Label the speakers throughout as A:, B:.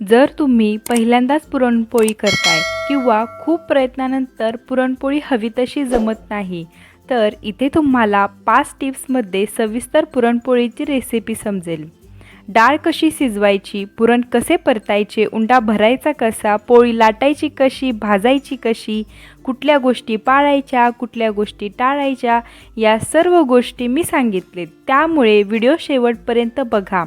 A: जर तुम्ही पहिल्यांदाच पुरणपोळी करताय किंवा खूप प्रयत्नानंतर पुरणपोळी हवी तशी जमत नाही तर इथे तुम्हाला पाच टिप्समध्ये सविस्तर पुरणपोळीची रेसिपी समजेल. डाळ कशी शिजवायची पुरण कसे परतायचे उंडा भरायचा कसा पोळी लाटायची कशी भाजायची कशी कुठल्या गोष्टी पाळायच्या कुठल्या गोष्टी टाळायच्या या सर्व गोष्टी मी सांगितले त्यामुळे व्हिडिओ शेवटपर्यंत बघा.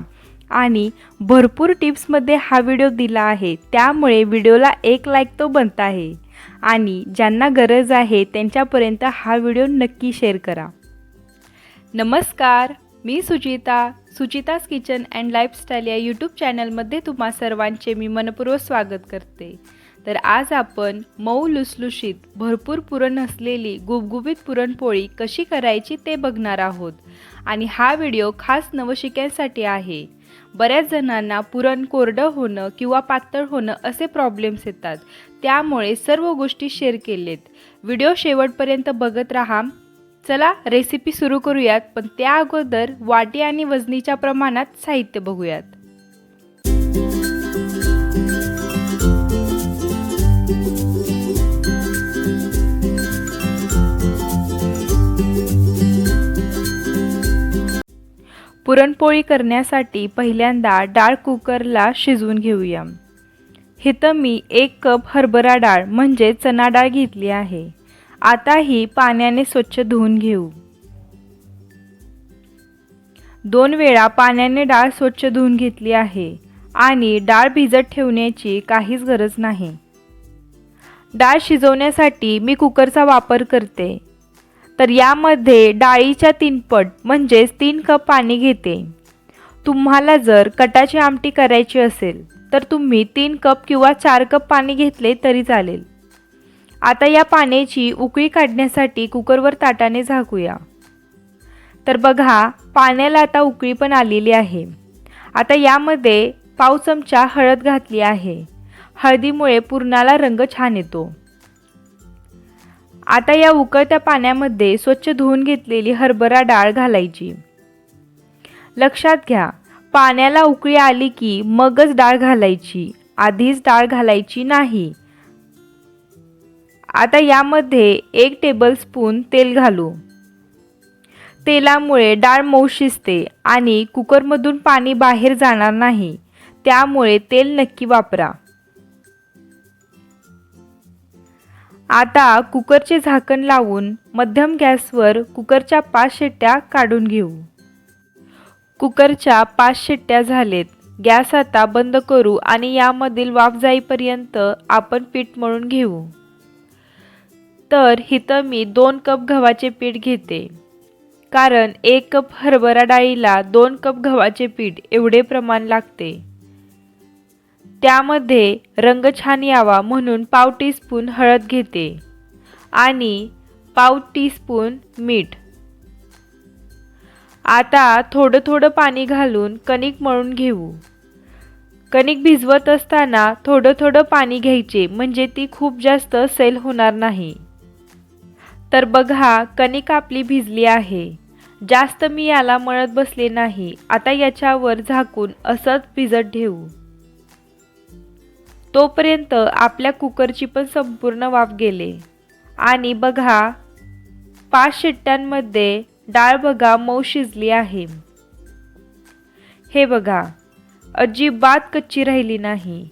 A: आणि भरपूर टिप्समध्ये हा व्हिडिओ दिला आहे. त्यामुळे व्हिडिओला एक लाईक तो बनत आहे. आणि ज्यांना गरज आहे त्यांच्यापर्यंत हा व्हिडिओ नक्की शेअर करा. नमस्कार मी Suchita Suchita's kitchen and lifestyle या यूट्यूब चॅनलमध्ये तुम्हा सर्वांचे मी मनपूर्वक स्वागत करते. तर आज आपण मऊ लुसलुशीत भरपूर पुरण असलेली गुबगुबीत पुरणपोळी कशी करायची ते बघणार आहोत. आणि हा व्हिडिओ खास नवशिक्यांसाठी आहे. बऱ्याच जणांना पुरण कोरडं होणं किंवा पातळ होणं असे प्रॉब्लेम्स येतात. त्यामुळे सर्व गोष्टी शेअर केलेत. व्हिडिओ शेवटपर्यंत बघत राहा. चला रेसिपी सुरू करूयात पण त्या अगोदर वाटी आणि वजनीच्या प्रमाणात साहित्य बघूयात. पुरणपोळी करण्यासाठी पहिल्यांदा डाळ कुकरला शिजवून घेऊया. इथं मी एक कप हरभरा डाळ म्हणजे चना डाळ घेतली आहे. आता ही पाण्याने स्वच्छ धुवून घेऊ. दोन वेळा पाण्याने डाळ स्वच्छ धुवून घेतली आहे आणि डाळ भिजत ठेवण्याची काहीच गरज नाही. डाळ शिजवण्यासाठी मी कुकरचा वापर करते. तर यामध्ये डाळीच्या तीनपट म्हणजेच तीन कप पाणी घेते. तुम्हाला जर कटाची आमटी करायची असेल तर तुम्ही तीन कप किंवा चार कप पाणी घेतले तरी चालेल. आता या पाण्याची उकळी काढण्यासाठी कुकरवर ताटाने झाकूया. तर बघा पाण्याला आता उकळी पण आलेली आहे. आता यामध्ये पाव चमचा हळद घातली आहे. हळदीमुळे पुरणाला रंग छान येतो. आता या उकळत्या पाण्यामध्ये स्वच्छ धुवून घेतलेली हरभरा डाळ घालायची. लक्षात घ्या पाण्याला उकळी आली की मगच डाळ घालायची आधीच डाळ घालायची नाही. आता यामध्ये एक टेबलस्पून तेल घालू. तेलामुळे डाळ मऊ शिजते आणि कुकरमधून पाणी बाहेर जाणार नाही त्यामुळे तेल नक्की वापरा. आता कुकरचे झाकण लावून मध्यम गॅसवर कुकरच्या पाच शिट्ट्या काढून घेऊ. कुकरच्या पाच शिट्ट्या झालेत. गॅस आता बंद करू आणि यामधील वाफ जाईपर्यंत आपण पीठ मळून घेऊ. तर इथं मी दोन कप गव्हाचे पीठ घेते. कारण एक कप हरभरा डाळीला दोन कप गव्हाचे पीठ एवढे प्रमाण लागते. त्यामध्ये रंग छान यावा म्हणून पाव टीस्पून हळद घेते. आणि पाव टीस्पून मीठ. आता थोडं थोडं पाणी घालून कणिक मळून घेऊ. कणिक भिजवत असताना थोडं थोडं पाणी घ्यायचे म्हणजे ती खूप जास्त सैल होणार नाही. तर बघा कणिक आपली भिजली आहे. जास्त मी याला मळत बसले नाही. आता याच्यावर झाकून असंच भिजत ठेवू. तोपर्यंत आपल्या कुकरची पण संपूर्ण वाफ गेले. आणि बघा पाच शिट्ट्यांमध्ये डाळ बघा मऊ शिजली आहे. हे बघा अजिबात कच्ची राहिली नाही.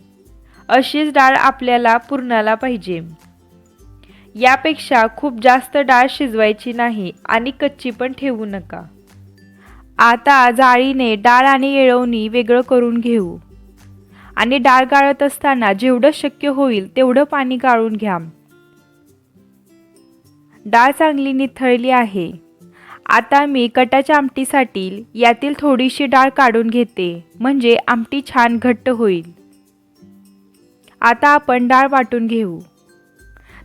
A: अशीच डाळ आपल्याला पुरणाला पाहिजे. यापेक्षा खूप जास्त डाळ शिजवायची नाही आणि कच्ची पण ठेवू नका. आता जाळीने डाळ आणि येळवणी वेगळं करून घेऊ. आणि डाळ गाळत असताना जेवढं शक्य होईल तेवढं पाणी गाळून घ्या. डाळ चांगली निथळली आहे. आता मी कटाच्या आमटीसाठी यातील थोडीशी डाळ काढून घेते म्हणजे आमटी छान घट्ट होईल. आता आपण डाळ वाटून घेऊ.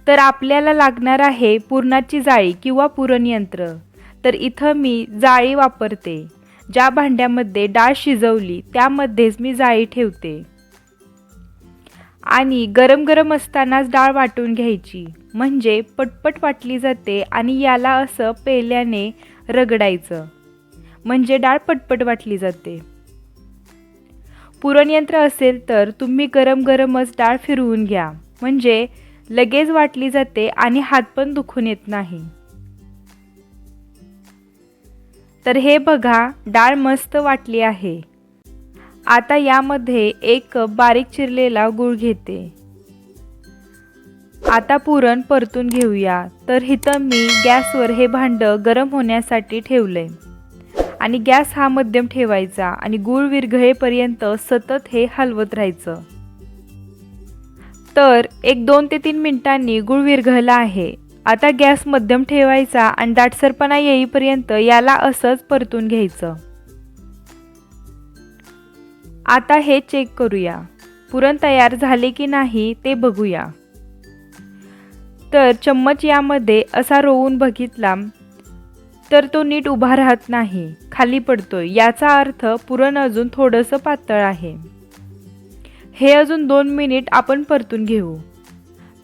A: तर आपल्याला लागणार आहे पुरणाची जाळी किंवा पुरणयंत्र. तर इथं मी जाळी वापरते. ज्या भांड्यामध्ये डाळ शिजवली त्यामध्येच मी जाळी ठेवते. आणि गरम गरम असतानाच डाळ वाटून घ्यायची. म्हणजे पटपट वाटली जाते आणि याला असं पेल्याने रगडायचं. म्हणजे डाळ पटपट वाटली जाते. पुरणयंत्र असेल तर तुम्ही गरम गरमच डाळ फिरवून घ्या. म्हणजे लगेच वाटली जाते आणि हात पण दुखून येत नाही. तर हे बघा डाळ मस्त वाटली आहे. आता यामध्ये एक कप बारीक चिरलेला गूळ घेते. आता पुरण परतून घेऊया. तर इथं मी गॅसवर हे भांडं गरम होण्यासाठी ठेवलंय. आणि गॅस हा मध्यम ठेवायचा आणि गूळ विरघळेपर्यंत सतत हे हलवत राहायचं. तर एक दोन ते तीन मिनिटांनी गूळ विरघळला आहे. आता गॅस मध्यम ठेवायचा आणि दाटसरपणा येईपर्यंत याला असंच परतून घ्यायचं. आता हे चेक करूया. पुरण तयार झाले की नाही ते बघूया. तर चम्मच यामध्ये असा रोवून बघितला तर तो नीट उभा राहत नाही खाली पडतो याचा अर्थ पुरण अजून थोडंसं पातळ आहे. हे अजून दोन मिनिट आपण परतून घेऊ.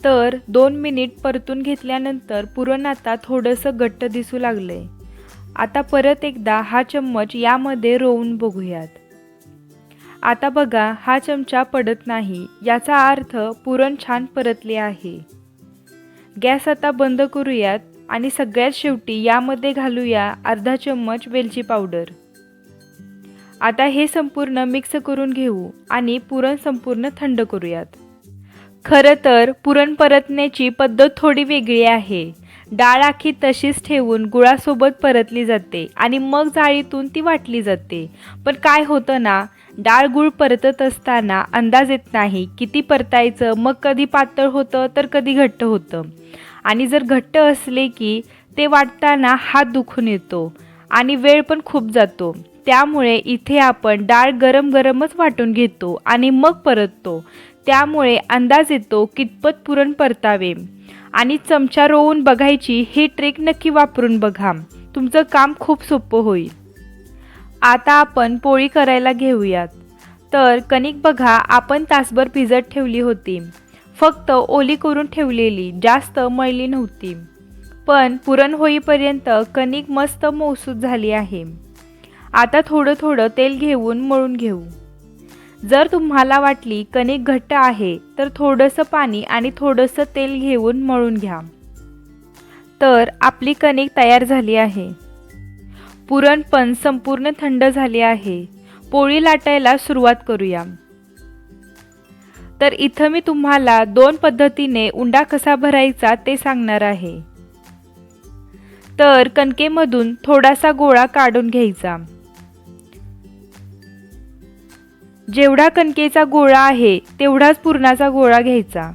A: तर दोन मिनिट परतून घेतल्यानंतर पुरण आता थोडंसं घट्ट दिसू लागले आता परत एकदा हा चम्मच यामध्ये रोवून बघूयात. आता बघा हा चमचा पडत नाही. याचा अर्थ पुरण छान परतले आहे. गॅस आता बंद करूयात आणि सगळ्यात शेवटी यामध्ये घालूया अर्धा चम्मच वेलची पावडर. आता हे संपूर्ण मिक्स करून घेऊ आणि पुरण संपूर्ण थंड करूयात. खरं तर पुरण परतण्याची पद्धत थोडी वेगळी आहे. डाळ आखी तशीच ठेवून गुळासोबत परतली जाते आणि मग जाळीतून ती वाटली जाते. पण काय होतं ना डाळ गुळ परतत असताना अंदाज येत नाही किती परतायचं मग कधी पातळ होतं तर कधी घट्ट होतं. आणि जर घट्ट असले की ते वाटताना हात दुखून येतो आणि वेळ पण खूप जातो. त्यामुळे इथे आपण डाळ गरम गरमच वाटून घेतो आणि मग परततो. त्यामुळे अंदाज येतो कितपत पुरण परतावे. आणि चमचा रोवून बघायची ही ट्रिक नक्की वापरून बघा. तुमचं काम खूप सोपं होईल. आता आपण पोळी करायला घेऊयात. तर कणिक बघा आपण तासभर भिजत ठेवली होती. फक्त ओली करून ठेवलेली जास्त मळली नव्हती. पण पुरण होईपर्यंत कणिक मस्त मौसूद झाली आहे. आता थोडं थोडं तेल घेऊन मळून घेऊ. जर तुम्हाला वाटली कणिक घट्ट आहे तर थोडंसं पाणी आणि थोडंसं तेल घेऊन मळून घ्या. तर आपली कणिक तयार झाली आहे. पुरण पण संपूर्ण थंड झाले आहे. पोळी लाटायला सुरुवात करूया. तर इथं मी तुम्हाला दोन पद्धतीने उंडा कसा भरायचा ते सांगणार आहे. तर कणकेमधून थोडासा गोळा काढून घ्यायचा. जेवढा कणकेचा गोळा आहे तेवढाच पुरणाचा गोळा घ्यायचा.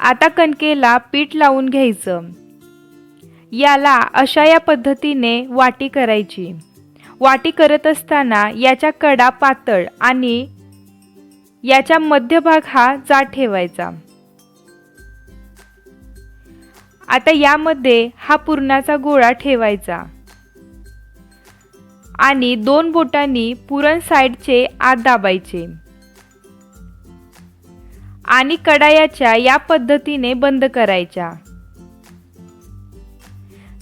A: आता कणकेला पीठ लावून घ्यायचं. याला अशा या पद्धतीने वाटी करायची. वाटी करत असताना याच्या कडा पातळ आणि याच्या मध्यभाग हा जाड ठेवायचा. आता यामध्ये हा पुरणाचा गोळा ठेवायचा. आणि दोन बोटांनी पुरण साईडचे आत दाबायचे. आणि कडायाच्या या पद्धतीने बंद करायच्या.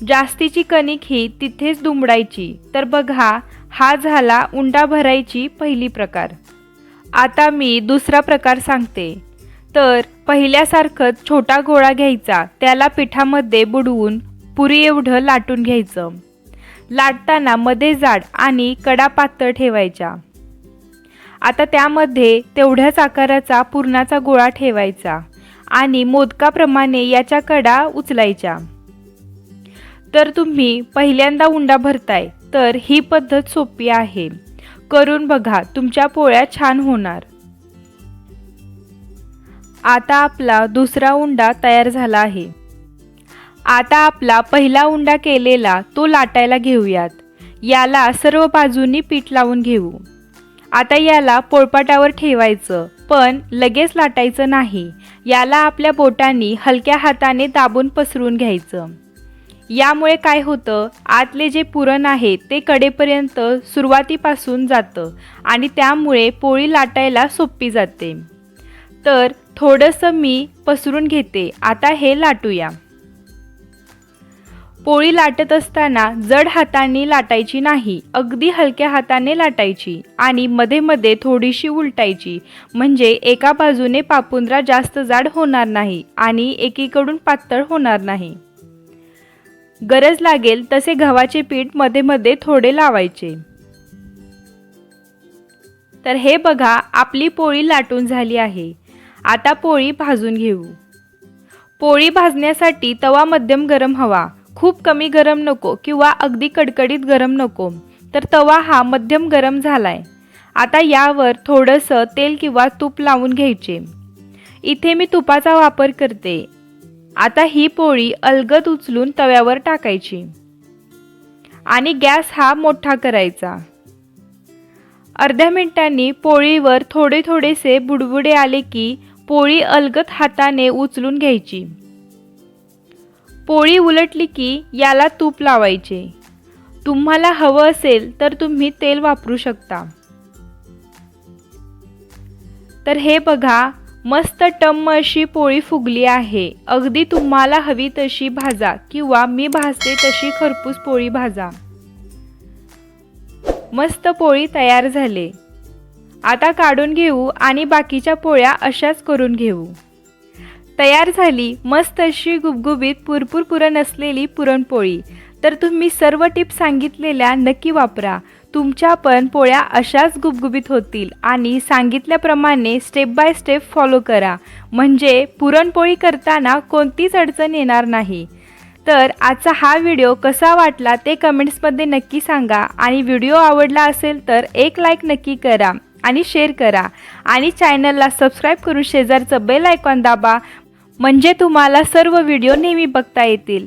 A: जास्तीची कणिक ही तिथेच दुमडायची. तर बघा हा झाला उंडा भरायची पहिली प्रकार. आता मी दुसरा प्रकार सांगते. तर पहिल्यासारखंच छोटा गोळा घ्यायचा त्याला पिठामध्ये बुडवून पुरी एवढं लाटून घ्यायचं. लाटताना मध्ये जाड आणि कडा पातळ ठेवायच्या आता त्यामध्ये तेवढ्याच आकाराचा पुरणाचा गोळा ठेवायचा आणि मोदकाप्रमाणे याच्या कडा उचलायच्या. तर तुम्ही पहिल्यांदा उंडा भरताय तर ही पद्धत सोपी आहे. करून बघा तुमच्या पोळ्या छान होणार. आता आपला दुसरा उंडा तयार झाला आहे. आता आपला पहिला उंडा केलेला तो लाटायला घेऊयात. याला सर्व बाजूनी पीठ लावून घेऊ. आता याला पोळपाटावर ठेवायचं पण लगेच लाटायचं नाही. याला आपल्या बोटांनी हलक्या हाताने दाबून पसरून घ्यायचं. यामुळे काय होतं? आतले जे पुरण आहे ते कडेपर्यंत सुरुवातीपासून जातं आणि त्यामुळे पोळी लाटायला सोपी जाते. तर थोडंसं मी पसरून घेते. आता हे लाटूया. पोळी लाटत असताना जड हातांनी लाटायची नाही अगदी हलक्या हाताने लाटायची आणि मध्ये मध्ये थोडीशी उलटायची. म्हणजे एका बाजूने पापुंद्रा जास्त जाड होणार नाही आणि एकीकडून पातळ होणार नाही. गरज लागेल तसे गव्हाचे पीठमध्ये मध्ये थोडे लावायचे. तर हे बघा आपली पोळी लाटून झाली आहे. आता पोळी भाजून घेऊ. पोळी भाजण्यासाठी तवा मध्यम गरम हवा. खूप कमी गरम नको किंवा अगदी कडकडीत गरम नको. तर तवा हा मध्यम गरम झालाय. आता यावर थोडंसं तेल किंवा तूप लावून घ्यायचे. इथे मी तुपाचा वापर करते. आता ही पोळी अलगद उचलून तव्यावर टाकायची. आणि गॅस हा मोठा करायचा. अर्ध्या मिनिटांनी पोळीवर थोडे थोडेसे बुडबुडे आले की पोळी अलगद हाताने उचलून घ्यायची. पोळी उलटली की याला तूप लावायचे. तुम्हाला हवं असेल तर तुम्ही तेल वापरू शकता. तर हे बघा मस्त टम्म अशी पोळी फुगली आहे. अगदी तुम्हाला हवी तशी भाजा किंवा मी भाजते तशी खरपूस पोळी भाजा. मस्त पोळी तयार झाले. आता काढून घेऊ आणि बाकीच्या पोळ्या अशाच करून घेऊ. तयार झाली मस्त अशी गुबगुबीत पुरपूर पुरण असलेली पुरणपोळी. तर तुम्ही सर्व टिप्स सांगितलेल्या नक्की वापरा. तुमच्या पण पोळ्या अशाच गुबगुबीत होतील आणि सांगितल्याप्रमाणे स्टेप बाय स्टेप फॉलो करा. म्हणजे पुरणपोळी करताना कोणतीच अडचण येणार नाही. तर आजचा हा व्हिडिओ कसा वाटला ते कमेंट्समध्ये नक्की सांगा आणि व्हिडिओ आवडला असेल तर एक लाईक नक्की करा आणि शेअर करा. आणि चॅनलला सबस्क्राईब करून शेजारचं बेल आयकॉन दाबा. म्हणजे तुम्हाला सर्व व्हिडिओ नेहमी बघता येतील.